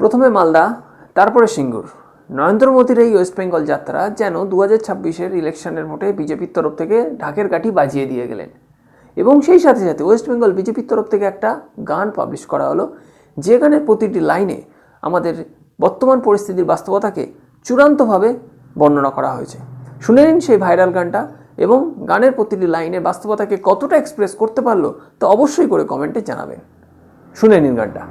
প্রথমে মালদা, তারপরে সিঙ্গুর। নরেন্দ্র মোদীর এই ওয়েস্ট বেঙ্গল যাত্রা যেন দু হাজার ছাব্বিশের ইলেকশনের ভোটে বিজেপির তরফ থেকে ঢাকের কাঠি বাজিয়ে দিয়ে গেলেন। এবং সেই সাথে সাথে ওয়েস্ট বেঙ্গল বিজেপির তরফ থেকে একটা গান পাবলিশ করা হলো যে গানের প্রতিটি লাইনে আমাদের বর্তমান পরিস্থিতির বাস্তবতাকে চূড়ান্তভাবে বর্ণনা করা হয়েছে। শুনে নিন সেই ভাইরাল গানটা এবং গানের প্রতিটি লাইনে বাস্তবতাকে কতটা এক্সপ্রেস করতে পারল তা অবশ্যই করে কমেন্টে জানাবেন। শুনে নিন গানটা।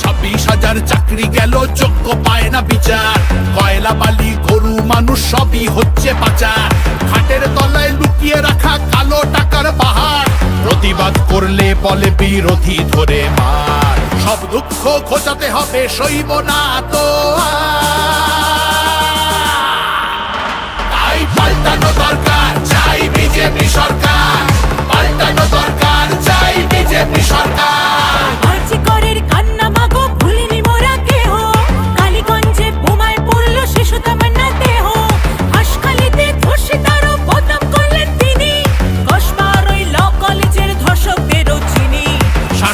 ছাব্বিশ হাজার চাকরি গেল যোগ্য পায় না বিচার। কয়লা বালি, গরু, মানুষ সবই হচ্ছে পাচার। খাটের তলায় লুকিয়ে রাখা কালো টাকার পাহাড়। প্রতিবাদ করলে বলে বিরোধী ধরে মার। সব দুঃখ খোঁজাতে হবে সইব না তো দরকার সরকার। চাই বিজেপি সরকার।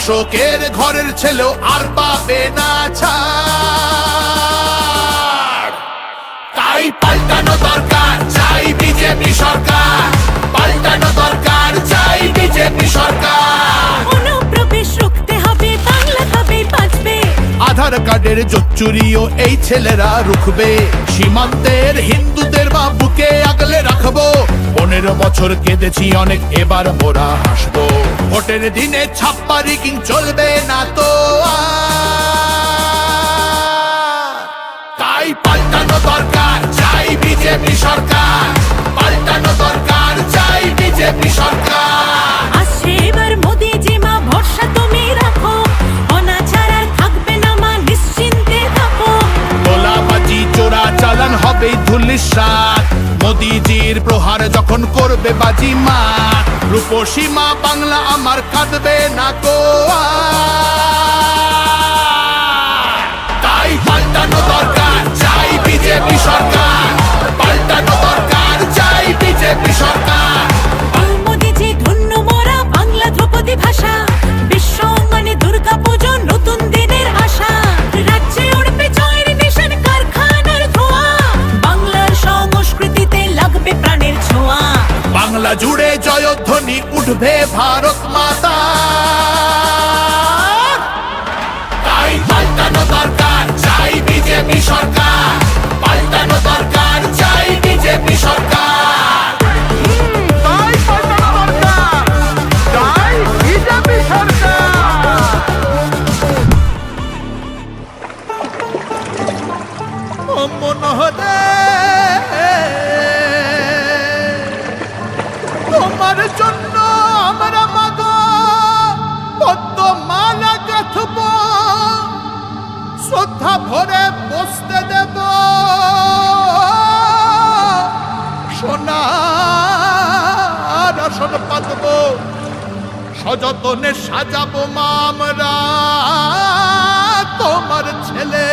শাসকের ঘরের ছেলেও আর পাবে না ছাড়। তাই পাল্টানো দরকার চাই বিজেপি সরকার। পাল্টানো দরকার চাই বিজেপি সরকার। অনুপ্রবেশ রুখতে হবে বাংলা তবেই বাঁচবে। আধার কার্ডের জোচ্চুরিও এই ছেলেরা রুখবে। সীমান্তের হিন্দুদের বা বুকে আগলে রাখব। পনেরো বছর কেঁদেছি অনেক, এবার মোরা হাসবো। ভোটের দিনে ছাপ্পা রিকিং চলবে না তো তাই পাল্টানো দরকার, চাই বিজেপি সরকার। পাল্টানো দরকার, চাই বিজেপি সরকার। ধুলিসাত মোদিজির প্রহার যখন করবে বাজি মা রূপসীমা বাংলা আমার কাঁদবে না কো আর। তাই পাল্টানো দরকার, চাই বিজেপি সরকার। পাল্টানো দরকার, চাই বিজেপি সরকার। বাংলা জুড়ে জয়ধ্বনি উঠবে ভারত মাতা তোমার জন্য আমরা মাগ পদ্ম মালা গাঁথব। শ্রদ্ধা ভরে বসতে দেব। আসন পাতব। সযতনে সাজাবো মা আমরা তোমার ছেলে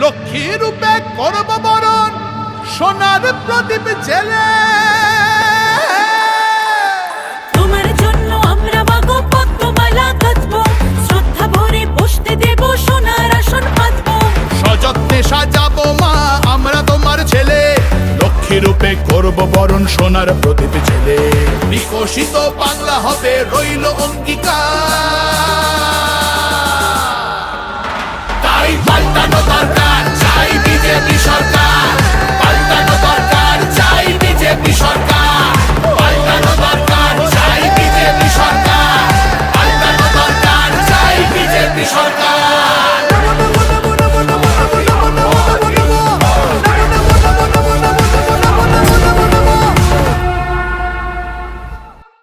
লক্ষ্মী রূপে করব বরণ। সোনার প্রদীপ জেলে বরণ সোনার প্রদীপ ছেলে বিকশিত বাংলা হবে রইল অঙ্গীকার।